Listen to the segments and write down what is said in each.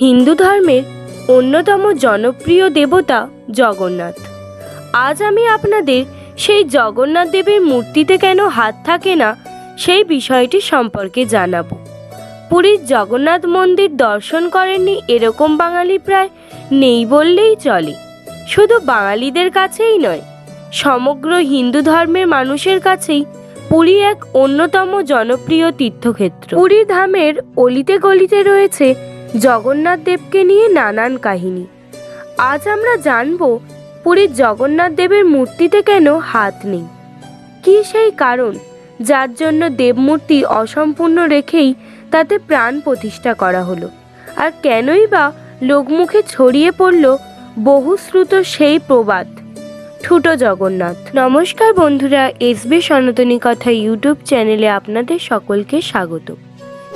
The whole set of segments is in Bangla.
হিন্দু ধর্মের অন্যতম জনপ্রিয় দেবতা জগন্নাথ। আজ আমি আপনাদের সেই জগন্নাথ দেবের মূর্তিতে কেন হাত থাকে না, সেই বিষয়টি সম্পর্কে জানাব। পুরীর জগন্নাথ মন্দির দর্শন করেননি এরকম বাঙালি প্রায় নেই বললেই চলে। শুধু বাঙালিদের কাছেই নয়, সমগ্র হিন্দু ধর্মের মানুষের কাছেই পুরী এক অন্যতম জনপ্রিয় তীর্থক্ষেত্র। পুরী ধামের অলিতে গলিতে রয়েছে জগন্নাথ দেবকে নিয়ে নানান কাহিনী। আজ আমরা জানব পুরীর জগন্নাথ দেবের মূর্তিতে কেন হাত নেই। কি সেই কারণ যার জন্য দেবমূর্তি অসম্পূর্ণ রেখেই তাতে প্রাণ প্রতিষ্ঠা করা হলো? আর কেনই বা লোকমুখে ছড়িয়ে পড়ল বহুশ্রুত সেই প্রবাদ? ঠুটো জগন্নাথ। নমস্কার বন্ধুরা এসবি সনাতনী কথা ইউটিউব চ্যানেলে আপনাদের সকলকে স্বাগত।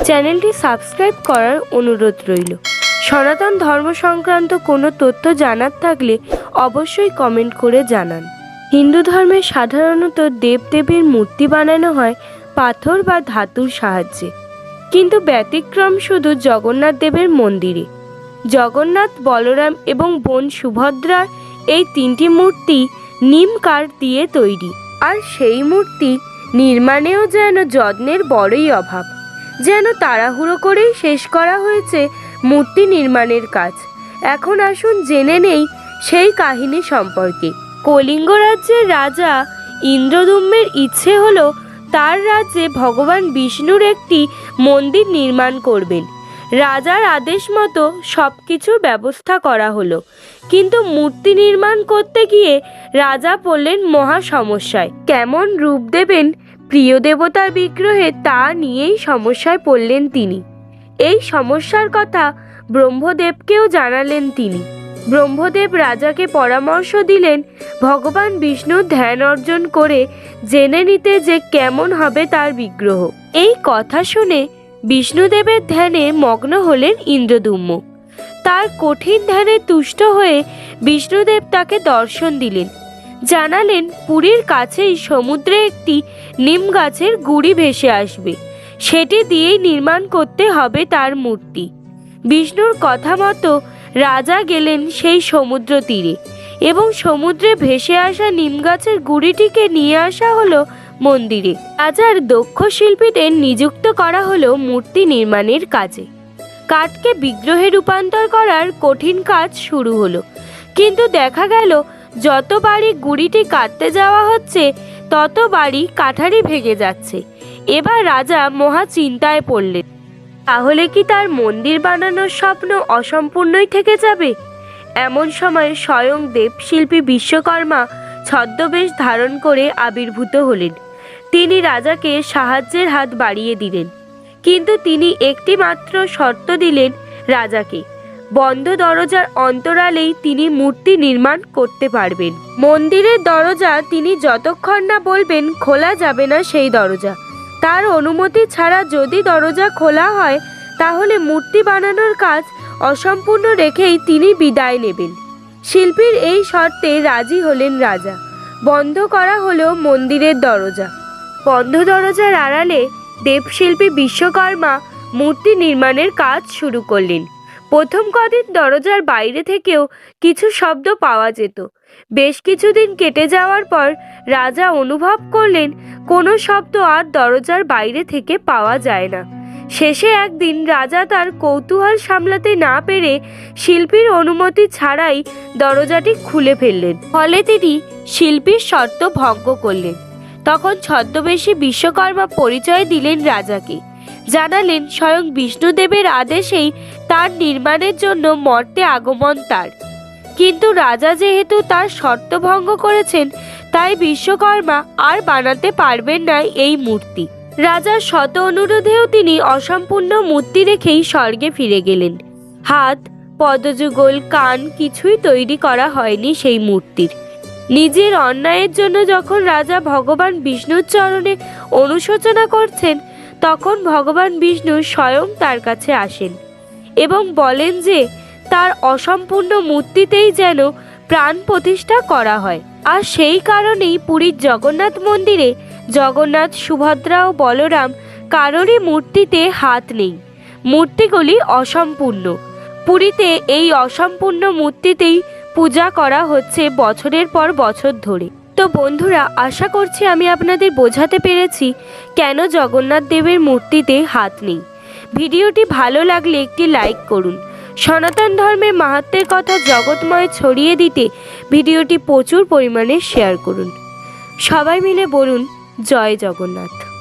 চ্যানেলটি সাবস্ক্রাইব করার অনুরোধ রইল। সনাতন ধর্ম সংক্রান্ত কোনো তথ্য জানার থাকলে অবশ্যই কমেন্ট করে জানান। হিন্দু ধর্মে সাধারণত দেবদেবীর মূর্তি বানানো হয় পাথর বা ধাতুর সাহায্যে। কিন্তু ব্যতিক্রম শুধু জগন্নাথ দেবের মন্দিরে। জগন্নাথ, বলরাম এবং বোন সুভদ্রার এই তিনটি মূর্তি নিম কাঠ দিয়ে তৈরি। আর সেই মূর্তি নির্মাণেও যেন যত্নের বড়ই অভাব। যেন তাড়াহুড়ো করেই শেষ করা হয়েছে মূর্তি নির্মাণের কাজ। এখন আসুন জেনে নেই সেই কাহিনী সম্পর্কে। কলিঙ্গ রাজ্যের রাজা ইন্দ্রদুম্নের ইচ্ছে হলো তার রাজ্যে ভগবান বিষ্ণুর একটি মন্দির নির্মাণ করবেন। রাজার আদেশ মতো সব কিছুর ব্যবস্থা করা হলো। কিন্তু মূর্তি নির্মাণ করতে গিয়ে রাজা পড়লেন মহা সমস্যায়। কেমন রূপ দেবেন প্রিয় দেবতার বিগ্রহে তা নিয়েই সমস্যায় পড়লেন তিনি। এই সমস্যার কথা ব্রহ্মদেবকেও জানালেন তিনি। ব্রহ্মদেব রাজাকে পরামর্শ দিলেন, ভগবান বিষ্ণুর ধ্যান অর্জন করে জেনে নিতে যে কেমন হবে তার বিগ্রহ। এই কথা শুনে বিষ্ণুদেবের ধ্যানে মগ্ন হলেন ইন্দ্রদুম্ম তার কঠিন ধ্যানে তুষ্ট হয়ে বিষ্ণুদেব তাকে দর্শন দিলেন। জানালেন পুরীর কাছেই সমুদ্রে একটি নিম গাছের গুড়ি ভেসে আসবে। সেটি দিয়েই নির্মাণ করতে হবে তার মূর্তি। বিষ্ণুর কথা মতো রাজা গেলেন সেই সমুদ্র তীরে এবং সমুদ্রে ভেসে আসা নিম গাছের গুড়িটিকে নিয়ে আসা হলো মন্দিরে। রাজার দক্ষ শিল্পীদের নিযুক্ত করা হলো মূর্তি নির্মাণের কাজে। কাঠকে বিগ্রহে রূপান্তর করার কঠিন কাজ শুরু হলো। কিন্তু দেখা গেল যতবারই গুড়িটি কাটতে যাওয়া হচ্ছে, ততবারই কাঠারি ভেঙে যাচ্ছে। এবার রাজা মহা চিন্তায় পড়লেন, তাহলে কি তার মন্দির বানানোর স্বপ্ন অসম্পূর্ণই থেকে যাবে? এমন সময় স্বয়ং দেবশিল্পী বিশ্বকর্মা ছদ্মবেশ ধারণ করে আবির্ভূত হলেন। তিনি রাজাকে সাহায্যের হাত বাড়িয়ে দিলেন, কিন্তু তিনি একটি মাত্র শর্ত দিলেন রাজাকে। বন্ধ দরজার অন্তরালেই তিনি মূর্তি নির্মাণ করতে পারবেন। মন্দিরের দরজা তিনি যতক্ষণ না বলবেন খোলা যাবে না সেই দরজা। তার অনুমতি ছাড়া যদি দরজা খোলা হয়, তাহলে মূর্তি বানানোর কাজ অসম্পূর্ণ রেখেই তিনি বিদায় নেবেন। শিল্পীর এই শর্তে রাজি হলেন রাজা। বন্ধ করা হলো মন্দিরের দরজা। বন্ধ দরজার আড়ালে দেবশিল্পী বিশ্বকর্মা মূর্তি নির্মাণের কাজ শুরু করলেন। প্রথম কদিন দরজার বাইরে থেকেও কিছু শব্দ পাওয়া যেত। বেশ কিছুদিন কেটে যাওয়ার পর রাজা অনুভব করলেন, কোনো শব্দ আর দরজার বাইরে থেকে পাওয়া যায় না। শেষে একদিন রাজা তার কৌতূহল সামলাতে না পেরে শিল্পীর অনুমতি ছাড়াই দরজাটি খুলে ফেললেন। ফলে তিনি শিল্পীর শর্ত ভঙ্গ করলেন। তখন ছদ্মবেশী বিশ্বকর্মা পরিচয় দিলেন রাজাকে। জানালেন স্বয়ং বিষ্ণুদেবের আদেশেই তার নির্মাণের জন্য মর্তে আগমন তার। কিন্তু রাজা যেহেতু তার শর্ত ভঙ্গ করেছেন, তাই বিশ্বকর্মা আর বানাতে পারবেন না এই মূর্তি। রাজার শত অনুরোধেও তিনি অসম্পূর্ণ মূর্তি রেখেই স্বর্গে ফিরে গেলেন। হাত, পদযুগল, কান কিছুই তৈরি করা হয়নি সেই মূর্তির। নিজের অন্যায়ের জন্য যখন রাজা ভগবান বিষ্ণুর চরণে অনুশোচনা করছেন, তখন ভগবান বিষ্ণু স্বয়ং তার কাছে আসেন। এবং বলেন যে, তার অসম্পূর্ণ মূর্তিতেই যেন প্রাণ প্রতিষ্ঠা করা হয়। আর সেই কারণেই পুরীর জগন্নাথ মন্দিরে জগন্নাথ, সুভদ্রা ও বলরাম কারোরই মূর্তিতে হাত নেই। মূর্তিগুলি অসম্পূর্ণ। পুরীতে এই অসম্পূর্ণ মূর্তিতেই পূজা করা হচ্ছে বছরের পর বছর ধরে। তো বন্ধুরা, আশা করছি আমি আপনাদের বোঝাতে পেরেছি কেন জগন্নাথ দেবের মূর্তিতে হাত নেই। ভিডিওটি ভালো লাগলে একটি লাইক করুন। সনাতন ধর্মের মাহাত্মের কথা জগৎময় ছড়িয়ে দিতে ভিডিওটি প্রচুর পরিমাণে শেয়ার করুন। সবাই মিলে বলুন, জয় জগন্নাথ।